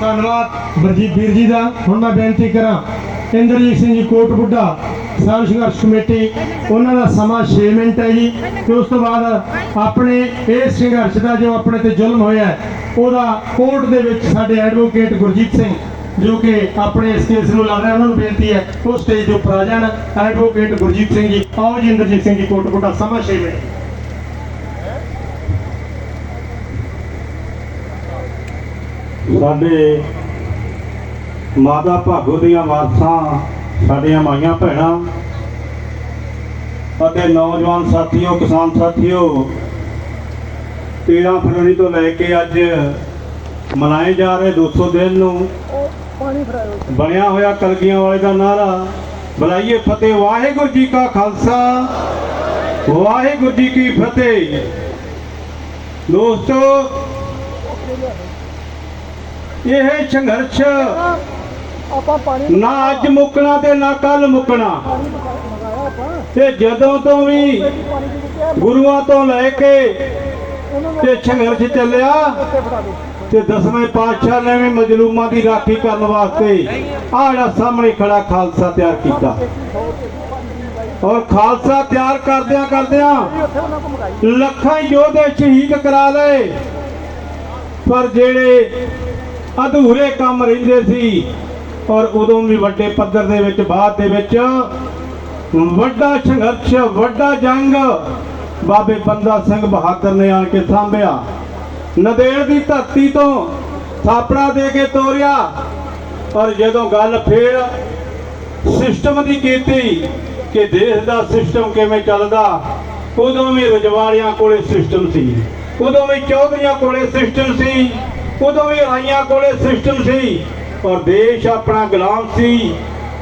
ਧੰਨਵਾਦ ਬਰਜੀਤ ਵੀਰ ਜੀ ਦਾ। ਹੁਣ ਮੈਂ ਬੇਨਤੀ ਕਰਾਂ, ਇੰਦਰਜੀਤ ਸਿੰਘ ਜੀ, ਕੋਟ ਬੁੱਢਾ ਕਿਸਾਨ ਸੰਘਰਸ਼ ਕਮੇਟੀ, ਉਹਨਾਂ ਦਾ ਸਮਾਂ 6 ਮਿੰਟ ਹੈ ਜੀ। ਤੇ ਉਸ ਤੋਂ ਬਾਅਦ ਆਪਣੇ ਇਹ ਸੰਘਰਸ਼ ਦਾ ਜੋ ਆਪਣੇ ਤੇ ਜ਼ੁਲਮ ਹੋਇਆ ਉਹਦਾ ਕੋਰਟ ਦੇ ਵਿੱਚ ਸਾਡੇ ਐਡਵੋਕੇਟ ਗੁਰਜੀਤ ਸਿੰਘ, ਜੋ ਕਿ ਆਪਣੇ ਇਸ ਕੇਸ ਨੂੰ ਲੜ ਰਹੇ, ਉਹਨਾਂ ਨੂੰ ਬੇਨਤੀ ਹੈ, ਉਹ ਸਟੇਜ ਦੇ ਉੱਪਰ ਆ ਜਾਣ। ਐਡਵੋਕੇਟ ਗੁਰਜੀਤ ਸਿੰਘ ਜੀ, ਆਓ ਜੀ ਇੰਦਰਜੀਤ ਸਿੰਘ ਜੀ, ਕੋਟ ਬੁੱਢਾ, ਸਮਾਂ 6 ਮਿੰਟ। ਸਾਡੇ ਮਾਤਾ ਭਾਗੋ ਦੀਆਂ ਵਾਰਸਾਂ, ਸਾਡੀਆਂ ਮਾਈਆਂ ਭੈਣਾਂ ਅਤੇ ਨੌਜਵਾਨ ਸਾਥੀਓ, ਕਿਸਾਨ ਸਾਥੀਓ 13 ਫਰਵਰੀ ਤੋਂ ਲੈ ਕੇ ਅੱਜ ਮਨਾਏ ਜਾ ਰਹੇ 200 ਦਿਨ ਨੂੰ ਬਣਿਆ ਹੋਇਆ ਕਲਗੀਆਂ ਵਾਲੇ ਦਾ ਨਾਰਾ ਬੁਲਾਈਏ ਫਤਿਹ। ਵਾਹਿਗੁਰੂ ਜੀ ਕਾ ਖਾਲਸਾ, ਵਾਹਿਗੁਰੂ ਜੀ ਕੀ ਫਤਿਹ। ਦੋਸਤੋ ਇਹ ਸੰਘਰਸ਼ ਨਾ ਅੱਜ ਮੁੱਕਣਾ ਤੇ ਨਾ ਕੱਲ ਮੁੱਕਣਾ। ਤੇ ਜਦੋਂ ਤੋਂ ਵੀ ਗੁਰੂਆਂ ਤੋਂ ਲੈ ਕੇ ਤੇ ਸੰਘਰਸ਼ ਚੱਲਿਆ ਤੇ ਦਸਵੇਂ ਪਾਤਸ਼ਾਹ ਨੇ ਵੀ ਮਜਲੂਮਾਂ ਦੀ ਰਾਖੀ ਕਰਨ ਵਾਸਤੇ ਆਹ ਜਿਹੜਾ ਸਾਹਮਣੇ ਖੜਾ ਖਾਲਸਾ ਤਿਆਰ ਕੀਤਾ। ਔਰ ਖਾਲਸਾ ਤਿਆਰ ਕਰਦਿਆਂ ਕਰਦਿਆਂ ਲੱਖਾਂ ਯੋਧੇ ਸ਼ਹੀਦ ਕਰਾ ਲਏ। ਪਰ ਜਿਹੜੇ ਅਧੂਰੇ ਕੰਮ ਰਹਿੰਦੇ ਸੀ। ਔਰ ਉਦੋਂ ਵੀ ਵੱਡੇ ਪੱਧਰ ਦੇ ਵਿੱਚ, ਬਾਅਦ ਦੇ ਵਿੱਚ ਵੱਡਾ ਸੰਘਰਸ਼, ਵੱਡਾ ਜੰਗ ਬਾਬੇ ਬੰਦਾ ਸਿੰਘ ਬਹਾਦਰ ਨੇ ਆਣ ਕੇ ਥਾਂਭਿਆ। ਨਦੇੜ ਦੀ ਧਰਤੀ ਤੋਂ ਥਾਪੜਾ ਦੇ ਕੇ ਤੋਰਿਆ। ਔਰ ਜਦੋਂ ਗੱਲ ਫੇਰ ਸਿਸਟਮ ਦੀ ਕੀਤੀ ਕਿ ਦੇਸ਼ ਦਾ ਸਿਸਟਮ ਕਿਵੇਂ ਚੱਲਦਾ, ਉਦੋਂ ਵੀ ਰਜਵਾੜਿਆਂ ਕੋਲੇ ਸਿਸਟਮ ਸੀ। ਉਦੋਂ ਵੀ ਚੌਧਰੀਆਂ ਕੋਲੇ ਸਿਸਟਮ ਸੀ। ਉਦੋਂ ਵੀ ਰਾਈਆਂ ਕੋਲੇ ਸਿਸਟਮ ਸੀ ਔਰ ਦੇਸ਼ ਆਪਣਾ ਗੁਲਾਮ ਸੀ,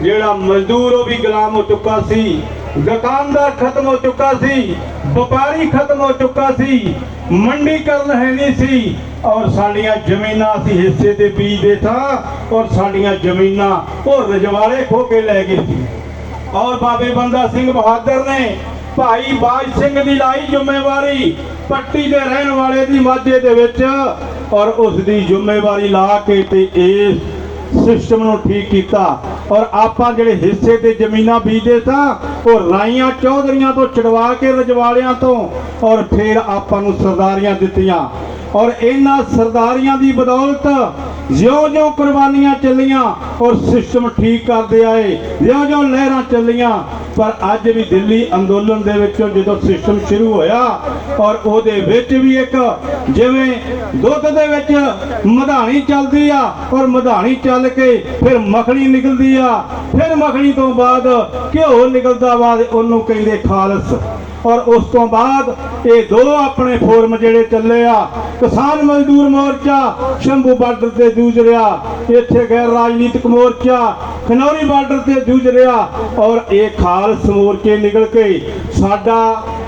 ਜਿਹੜਾ ਮਜ਼ਦੂਰ ਉਹ ਵੀ ਗੁਲਾਮ ਹੋ ਚੁੱਕਾ ਸੀ, ਦੁਕਾਨਦਾਰ ਖਤਮ ਹੋ ਚੁੱਕਾ ਸੀ, ਵਪਾਰੀ ਖਤਮ ਹੋ ਚੁੱਕਾ ਸੀ, ਮੰਡੀਕਰਨ ਹੈ ਨਹੀਂ ਸੀ, ਔਰ ਸਾਡੀਆਂ ਜ਼ਮੀਨਾਂ ਅਸੀਂ ਹਿੱਸੇ ਤੇ ਬੀਜਦੇ ਸਾਂ, ਔਰ ਸਾਡੀਆਂ ਜ਼ਮੀਨਾਂ ਉਹ ਰਜਵਾੜੇ ਖੋ ਕੇ ਲੈ ਗਏ ਸੀ। ਔਰ ਬਾਬੇ ਬੰਦਾ ਸਿੰਘ ਬਹਾਦਰ ਨੇ ਭਾਈ ਬਾਜ ਸਿੰਘ ਦੀ ਲਾਈ ਜ਼ਿੰਮੇਵਾਰੀ, ਪੱਟੀ ਦੇ ਰਹਿਣ ਵਾਲੇ ਦੀ ਮਾਝੇ ਦੇ ਵਿੱਚ ਔਰ ਉਸ ਦੀ ਜ਼ਿੰਮੇਵਾਰੀ ਲਾ ਕੇ ਤੇ ਇਸ ਸਿਸਟਮ ਨੂੰ ਠੀਕ ਕੀਤਾ। ਔਰ ਆਪਾਂ ਜਿਹੜੇ ਹਿੱਸੇ ਤੇ ਜ਼ਮੀਨਾਂ ਬੀਜਦੇ ਸਾਂ, ਉਹ ਰਾਈਆਂ ਚੌਧਰੀਆਂ ਤੋਂ ਛਡਵਾ ਕੇ ਰਜਵਾਲਿਆਂ ਤੋਂ, ਔਰ ਫਿਰ ਆਪਾਂ ਨੂੰ ਸਰਦਾਰੀਆਂ ਦਿੱਤੀਆਂ। ਔਰ ਇਹਨਾਂ ਸਰਦਾਰੀਆਂ ਦੀ ਬਦੌਲਤ ਜਿਉਂ-ਜਿਉਂ ਕੁਰਬਾਨੀਆਂ ਚੱਲੀਆਂ, ਔਰ ਸਿਸਟਮ ਠੀਕ ਕਰਦੇ ਆਏ, ਜਿਉਂ-ਜਿਉਂ ਲਹਿਰਾਂ ਚੱਲੀਆਂ ਪਰ ਅੱਜ ਵੀ ਦਿੱਲੀ ਅੰਦੋਲਨ ਦੇ ਵਿੱਚੋਂ ਜਦੋਂ ਸਿਸਟਮ ਸ਼ੁਰੂ ਹੋਇਆ ਔਰ ਉਹਦੇ ਵਿੱਚ ਵੀ ਇੱਕ ਜਿਵੇਂ ਦੁੱਧ ਦੇ ਵਿੱਚ ਮਧਾਣੀ ਚੱਲਦੀ ਆ ਔਰ ਮਧਾਣੀ ਚੱਲ ਕੇ ਫਿਰ ਮੱਖਣੀ ਨਿਕਲਦੀ ਆ, ਫਿਰ ਮੱਖਣੀ ਤੋਂ ਬਾਅਦ ਘਿਓ ਨਿਕਲਦਾ ਬਾਅਦ ਉਹਨੂੰ ਕਹਿੰਦੇ ਖਾਲਸ। ਔਰ ਉਸ ਤੋਂ ਬਾਅਦ ਇਹ ਦੋ ਆਪਣੇ ਫੋਰਮ ਜਿਹੜੇ ਚੱਲੇ ਆ, ਕਿਸਾਨ ਮਜ਼ਦੂਰ ਮੋਰਚਾ, ਸ਼ੰਭੂ ਬਾਰਡਰ ਤੇ ਜੂਝ ਰਿਹਾ ਇੱਥੇ ਗੈਰ ਰਾਜਨੀਤਿਕ ਮੋਰਚਾ, ਖਨੌਰੀ ਬਾਰਡਰ ਤੇ ਜੂਝ ਰਿਹਾ ਔਰ ਇਹ ਖਾਲਸ ਮੋਰਚੇ ਨਿਕਲ ਕੇ ਸਾਡਾ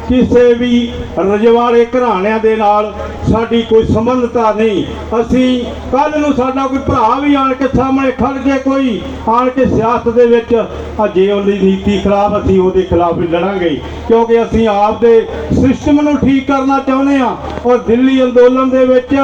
ਕਿਸੇ ਵੀ ਰਜਵਾੜੇ ਘਰਾਣਿਆਂ ਦੇ ਨਾਲ ਸਾਡੀ ਕੋਈ ਸੰਬੰਧਤਾ ਨਹੀਂ। ਅਸੀਂ ਕੱਲ ਨੂੰ ਸਾਡਾ ਕੋਈ ਭਰਾ ਵੀ ਆਣ ਕੇ ਸਾਹਮਣੇ ਖੜ ਜੇ ਕੋਈ, ਆਣ ਕੇ ਸਿਆਸਤ ਦੇ ਵਿੱਚ ਅਜੇ ਉਹਦੀ ਨੀਤੀ ਖਿਲਾਫ ਅਸੀਂ ਉਹਦੇ ਖਿਲਾਫ ਵੀ ਲੜਾਂਗੇ। ਕਿਉਂਕਿ ਅਸੀਂ ਆਪ ਦੇ ਸਿਸਟਮ ਨੂੰ ਠੀਕ ਕਰਨਾ ਚਾਹੁੰਦੇ ਆ ਔਰ ਦਿੱਲੀ ਅੰਦੋਲਨ ਦੇ ਵਿੱਚ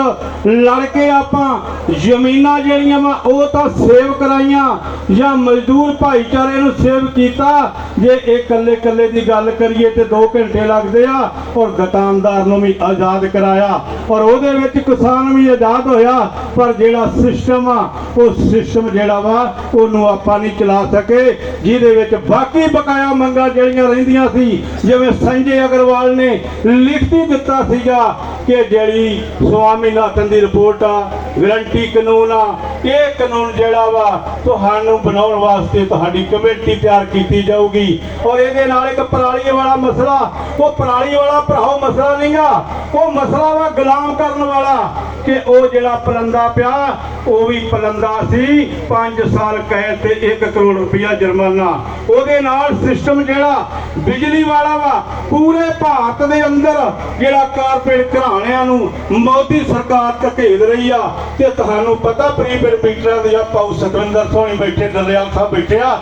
ਲੜ ਕੇ ਆਪਾਂ ਜ਼ਮੀਨਾਂ ਜਿਹੜੀਆਂ ਵਾ, ਉਹ ਤਾਂ ਸੇਵ ਕਰਾਈਆਂ ਜਾਂ ਮਜ਼ਦੂਰ ਭਾਈਚਾਰੇ ਨੂੰ ਸੇਵ ਕੀਤਾ। ਜੇ ਇਹ ਇਕੱਲੇ ਇਕੱਲੇ ਦੀ ਗੱਲ ਕਰੀਏ ਤੇ 2 ਘੰਟੇ ਲੱਗਦੇ ਆ ਔਰ ਦੁਕਾਨਦਾਰ ਨੂੰ ਵੀ ਆਜ਼ਾਦ ਕਰਾਇਆ ਔਰ ਉਹਦੇ ਵਿੱਚ ਕਿਸਾਨ ਵੀ ਆਜ਼ਾਦ ਹੋਇਆ, ਪਰ ਜਿਹੜਾ ਸਿਸਟਮ ਆ, ਉਹ ਸਿਸਟਮ ਜਿਹੜਾ ਵਾ, ਉਹਨੂੰ ਆਪਾਂ ਨਹੀਂ ਚਲਾ ਸਕੇ, ਜਿਹਦੇ ਵਿੱਚ ਬਾਕੀ ਬਕਾਇਆ ਮੰਗਾਂ ਜਿਹੜੀਆਂ ਰਹਿੰਦੀਆਂ ਸੀ, ਜਿਵੇਂ ਸੰਜੇ ਅਗਰਵਾਲ ਨੇ ਲਿਖਤੀ ਦਿੱਤਾ ਸੀਗਾ ਕਿ ਜਿਹੜੀ ਸਵਾਮੀਨਾਥਨ ਦੀ ਰਿਪੋਰਟ ਆ ਗਰੰਟੀ ਕਾਨੂੰਨ ਆ। ਇਹ ਕਾਨੂੰਨ ਜਿਹੜਾ ਵਾ, ਤੁਹਾਨੂੰ ਬਣਾਉਣ ਵਾਸਤੇ ਤੁਹਾਡੀ ਕਮੇਟੀ ਤਿਆਰ ਕੀਤੀ ਜਾਊਗੀ। ਔਰ ਇਹਦੇ ਨਾਲ ਇੱਕ ਪਰਾਲੀ ਵਾਲਾ ਮਸਲਾ, ਉਹ ਪਰਾਲੀ ਵਾਲਾ ਭਰਾਓ ਮਸਲਾ ਨਹੀਂਗਾ ਉਹ ਮਸਲਾ ਵਾ ਗੁਲਾਮ ਕਰਨ ਵਾਲਾ। ਕਿ ਉਹ ਜਿਹੜਾ ਪਲੰਦਾ ਪਿਆ, ਉਹ ਵੀ ਪਲੰਦਾ ਸੀ। 5 ਸਾਲ ਕੈਦ ਤੇ 1 ਕਰੋੜ ਰੁਪਇਆ ਜੁਰਮਾਨਾ। ਉਹਦੇ ਨਾਲ ਸਿਸਟਮ ਜਿਹੜਾ ਬਿਜਲੀ ਵਾਲਾ ਵਾ, ਪੂਰੇ ਭਾਰਤ ਦੇ ਅੰਦਰ ਜਿਹੜਾ ਕਾਰਪੋਰੇਟ ਘਰਾਣਿਆਂ ਨੂੰ ਮੋਦੀ ਸਰਕਾਰ ਧਕੇਲ ਰਹੀ ਆ। ਤੇ ਤੁਹਾਨੂੰ ਪਤਾ ਪ੍ਰੀਪੇਡ ਮੀਟਰਾਂ ਦੇ ਆ ਪਾਉ ਸੁਖਵਿੰਦਰ ਸੋਹਣੀ ਬੈਠੇ, ਦਰਿਆਲ ਸਾਹਿਬ ਬੈਠੇ ਆ।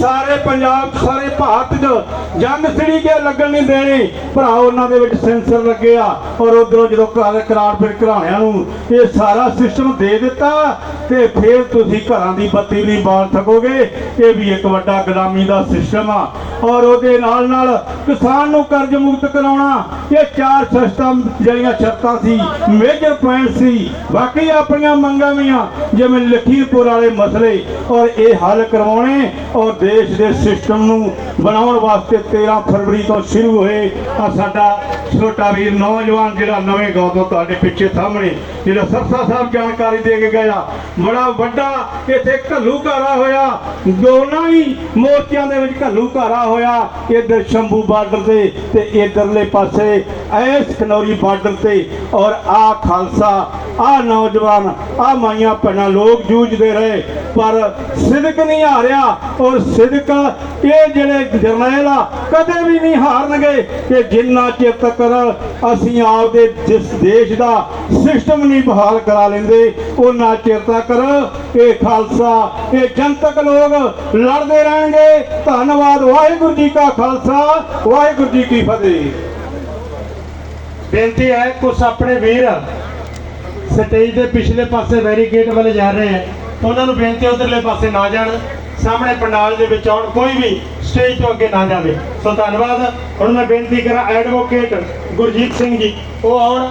ਸਾਰੇ ਪੰਜਾਬ ਸਾਰੇ ਭਾਰਤ 'ਚ ਜੰਗ ਸਿੜੀ ਕੇ ਲੱਗਣ ਨਹੀਂ ਦੇਣੀ। ਭਰਾ, ਉਹਨਾਂ ਦੇ ਵਿੱਚ ਸੈਂਸਰ ਲੱਗੇ ਆ ਔਰ ਉਧਰੋਂ ਜਦੋਂ ਕਰਾਰ ਫਿਰ ਘਰਾਣਿਆਂ ਨੂੰ ਇਹ ਸਾਰਾ ਸਿਸਟਮ ਦੇ ਦਿੱਤਾ ਤੇ ਫਿਰ ਤੁਸੀਂ ਘਰਾਂ ਦੀ ਬੱਤੀ ਨਹੀਂ ਬਾਲ ਸਕੋਗੇ। ਇਹ ਵੀ ਇੱਕ ਵੱਡਾ ਗੁਲਾਮੀ ਦਾ ਸਿਸਟਮ ਆ ਔਰ ਉਹਦੇ ਨਾਲ ਨਾਲ ਕਿਸਾਨ ਨੂੰ ਕਰਜ਼ ਮੁਕਤ ਕਰਾਉਣਾ। ਇਹ ਚਾਰ ਸਿਸਟਮ ਜਿਹੜੀਆਂ ਸ਼ਰਤਾਂ ਸੀ ਮੇਜਰ ਪੁਆਇੰਟ ਸੀ। ਬਾਕੀ ਆਪਣੀਆਂ ਮੰਗਾਂ ਵੀ ਆ, ਜਿਵੇਂ ਲਖੀਮਪੁਰ ਵਾਲੇ ਮਸਲੇ ਔਰ ਇਹ ਹੱਲ ਕਰਵਾਉਣੇ ਔਰ ਦੇਸ਼ ਦੇ ਸਿਸਟਮ ਨੂੰ ਬਣਾਉਣ ਵਾਸਤੇ 13 ਫਰਵਰੀ ਤੋਂ ਸ਼ੁਰੂ ਹੋਏ ਆ ਸਾਡਾ ਛੋਟਾ ਵੀਰ ਨੌਜਵਾਨ ਜਿਹੜਾ ਨਵੇਂ ਗਾਉਂ ਤੋਂ ਤੁਹਾਡੇ ਪਿੱਛੇ ਸਾਹਮਣੇ, ਜਿਹੜਾ ਸਰਸਾ ਸਾਹਿਬ ਜਾਣਕਾਰੀ ਦੇ ਕੇ ਗਿਆ, ਬੜਾ ਵੱਡਾ ਇੱਥੇ ਘੱਲੂਘਾਰਾ ਹੋਇਆ, ਦੋਨਾਂ ਹੀ ਮੋਰਚਿਆਂ ਦੇ ਵਿੱਚ ਘੱਲੂ ਘੱਲੂਘਾਰਾ ਹੋਇਆ, ਇੱਧਰ ਸ਼ੰਭੂ ਬਾਰਡਰ ਤੇ ਤੇ ਇਧਰਲੇ ਪਾਸੇ ਐਸ ਖਨੌਰੀ ਬਾਰਡਰ ਤੇ ਔਰ ਆ ਖਾਲਸਾ ਆ ਨੌਜਵਾਨ ਆ ਮਾਈਆਂ ਭੈਣਾਂ ਲੋਕ ਜੂਝਦੇ ਰਹੇ, ਪਰ ਸਿਦਕ ਨਹੀਂ ਹਾਰਿਆ ਔਰ ਸਿਦਕ ਇਹ ਜਿਹੜੇ ਜਰਨੈਲ ਆ, ਕਦੇ ਵੀ ਨਹੀਂ ਹਾਰਨਗੇ ਕਿ ਜਿੰਨਾ ਚਿਰ ਤੱਕ ਅਸੀਂ ਆਪਦੇ ਜਿਸ ਦੇਸ਼ ਦਾ ਸਿਸਟਮ ਨਹੀਂ ਬਹਾਲ ਕਰਾ ਲੈਂਦੇ ਉਹਨਾਂ ਚਿਰ ਤੱਕ ਇਹ ਖਾਲਸਾ, ਇਹ ਜਨਤਕ ਲੋਕ ਲੜਦੇ ਰਹਿਣਗੇ। ਧੰਨਵਾਦ, ਵਾਹਿਗੁਰੂ ਜੀ ਕਾ ਖਾਲਸਾ, ਵਾਹਿਗੁਰੂ ਜੀ ਕੀ ਫਤਿਹ। ਬੇਨਤੀ ਹੈ ਕੁਝ ਆਪਣੇ ਵੀਰ ਸਟੇਜ ਦੇ ਪਿਛਲੇ ਪਾਸੇ ਵੈਰੀਗੇਟ ਵੱਲ ਜਾ ਰਹੇ ਹੈ। ਉਹਨਾਂ ਨੂੰ ਬੇਨਤੀ ਹੈ ਉਧਰਲੇ ਪਾਸੇ ਨਾ ਜਾਣ। ਸਾਹਮਣੇ ਪੰਡਾਲ ਦੇ ਵਿੱਚ ਆਉਣ। ਕੋਈ ਵੀ ਸਟੇਜ ਤੋਂ ਅੱਗੇ ਨਾ ਜਾਵੇ। ਸੋ ਧੰਨਵਾਦ। ਹੁਣ ਮੈਂ ਬੇਨਤੀ ਕਰਾਂ ਐਡਵੋਕੇਟ ਗੁਰਜੀਤ ਸਿੰਘ ਜੀ, ਉਹ ਆਉਣ।